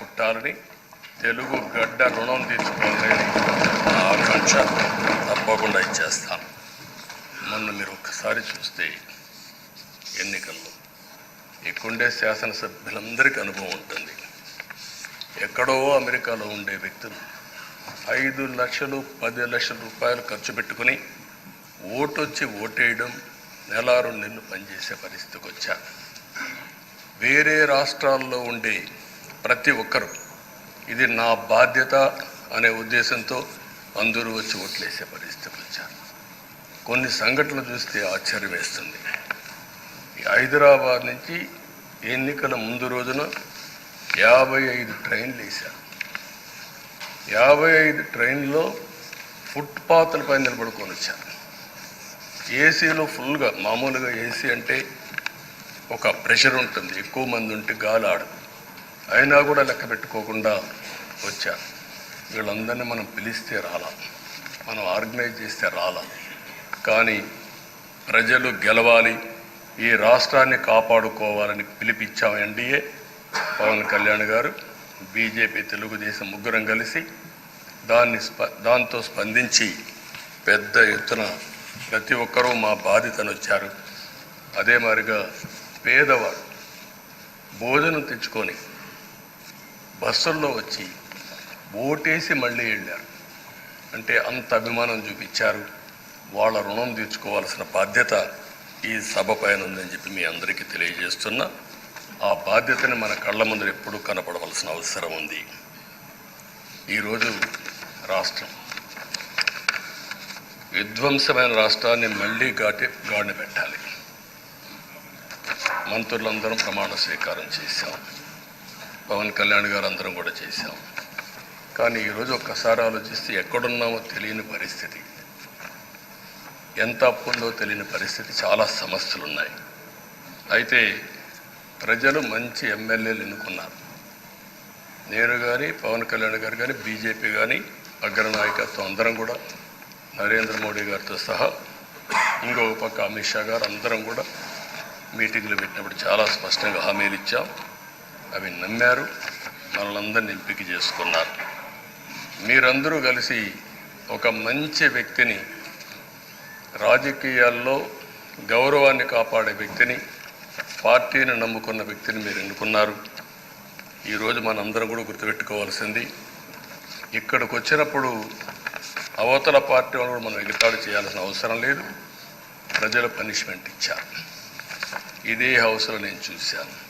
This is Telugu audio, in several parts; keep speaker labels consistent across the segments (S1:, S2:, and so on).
S1: పుట్టాలని తెలుగు గడ్డ రుణం తీర్చుకోవాలని నా ఆకాంక్ష తప్పకుండా ఇచ్చేస్తాను. మొన్న మీరు ఒక్కసారి చూస్తే ఎన్నికల్లో ఇక్కడుండే శాసనసభ్యులందరికీ అనుభవం ఉంటుంది. ఎక్కడో అమెరికాలో ఉండే వ్యక్తులు ఐదు లక్షలు పది లక్షల రూపాయలు ఖర్చు పెట్టుకుని ఓటు వచ్చి ఓటేయడం నెల రెండు నెలలు పనిచేసే పరిస్థితికి వచ్చా వేరే రాష్ట్రాల్లో ఉండే ప్రతి ఒక్కరూ. ఇది నా బాధ్యత అనే ఉద్దేశంతో అందరూ వచ్చి ఓట్లేసే పరిస్థితులు వచ్చారు. కొన్ని సంఘటనలు చూస్తే ఆశ్చర్యం వేస్తుంది. హైదరాబాద్ నుంచి ఎన్నికల ముందు రోజున యాభై ఐదు ట్రైన్లు వేశారు. యాభై ఐదు ట్రైన్లో ఫుట్పాత్లపై నిలబడుకొని వచ్చారు. ఏసీలో ఫుల్గా మామూలుగా ఏసీ అంటే ఒక ప్రెషర్ ఉంటుంది. ఎక్కువ మంది ఉంటే గాలి ఆడదు. అయినా కూడా లెక్క పెట్టుకోకుండా వచ్చారు వీళ్ళందరినీ మనం పిలిస్తే రాలా. మనం ఆర్గనైజ్ చేస్తే రాలా. కానీ ప్రజలు గెలవాలి ఈ రాష్ట్రాన్ని కాపాడుకోవాలని పిలిపించాం ఎన్డీఏ పవన్ కళ్యాణ్ గారు బీజేపీ తెలుగుదేశం ముగ్గురం కలిసి దాన్ని స్ప దాంతో స్పందించి పెద్ద ఎత్తున ప్రతి ఒక్కరూ మా బాధితను వచ్చారు. అదే మాదిరిగా పేదవాడు భోజనం తెచ్చుకొని బస్సుల్లో వచ్చి ఓటేసి మళ్ళీ వెళ్ళారు. అంటే అంత అభిమానం చూపించారు. వాళ్ళ రుణం తీర్చుకోవాల్సిన బాధ్యత ఈ సభ పైన ఉందని చెప్పి మీ అందరికీ తెలియజేస్తున్నా. ఆ బాధ్యతని మన కళ్ళ ముందు ఎప్పుడూ కనపడవలసిన అవసరం ఉంది. ఈరోజు రాష్ట్రం. విధ్వంసమైన రాష్ట్రాన్ని మళ్ళీ గాటి గాడిన పెట్టాలి. మంత్రులందరం ప్రమాణ స్వీకారం చేశాం. పవన్ కళ్యాణ్ గారు అందరం కూడా చేశాం. కానీ ఈరోజు ఒక్కసారి ఆలోచిస్తే ఎక్కడున్నామో తెలియని పరిస్థితి. ఎంత అప్పుందో తెలియని పరిస్థితి చాలా సమస్యలు ఉన్నాయి అయితే ప్రజలు మంచి ఎమ్మెల్యేలు ఎన్నుకున్నారు. నేను కానీ పవన్ కళ్యాణ్ గారు కానీ బీజేపీ కానీ అగ్రనాయకత్వం అందరం కూడా నరేంద్ర మోడీ గారితో సహా ఇంకొక పక్క అమిత్ షా గారు అందరం కూడా మీటింగ్లు పెట్టినప్పుడు చాలా స్పష్టంగా హామీలు ఇచ్చాం. అవి నమ్మారు మనలందరిని ఎంపిక చేసుకున్నారు. మీరందరూ కలిసి ఒక మంచి వ్యక్తిని రాజకీయాల్లో గౌరవాన్ని కాపాడే వ్యక్తిని పార్టీని నమ్ముకున్న వ్యక్తిని మీరు ఎన్నుకున్నారు. ఈరోజు మనందరం కూడా గుర్తుపెట్టుకోవాల్సింది ఇక్కడికి వచ్చినప్పుడు అవతల పార్టీ వాళ్ళు మనం ఎగతాడు చేయాల్సిన అవసరం లేదు. ప్రజలు పనిష్మెంట్ ఇచ్చారు. ఇదే హౌస్లో నేను చూశాను.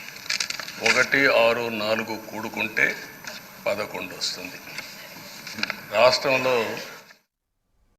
S1: ఒకటి ఆరు నాలుగు కూడుకుంటే పదకొండు వస్తుంది. రాష్ట్రంలో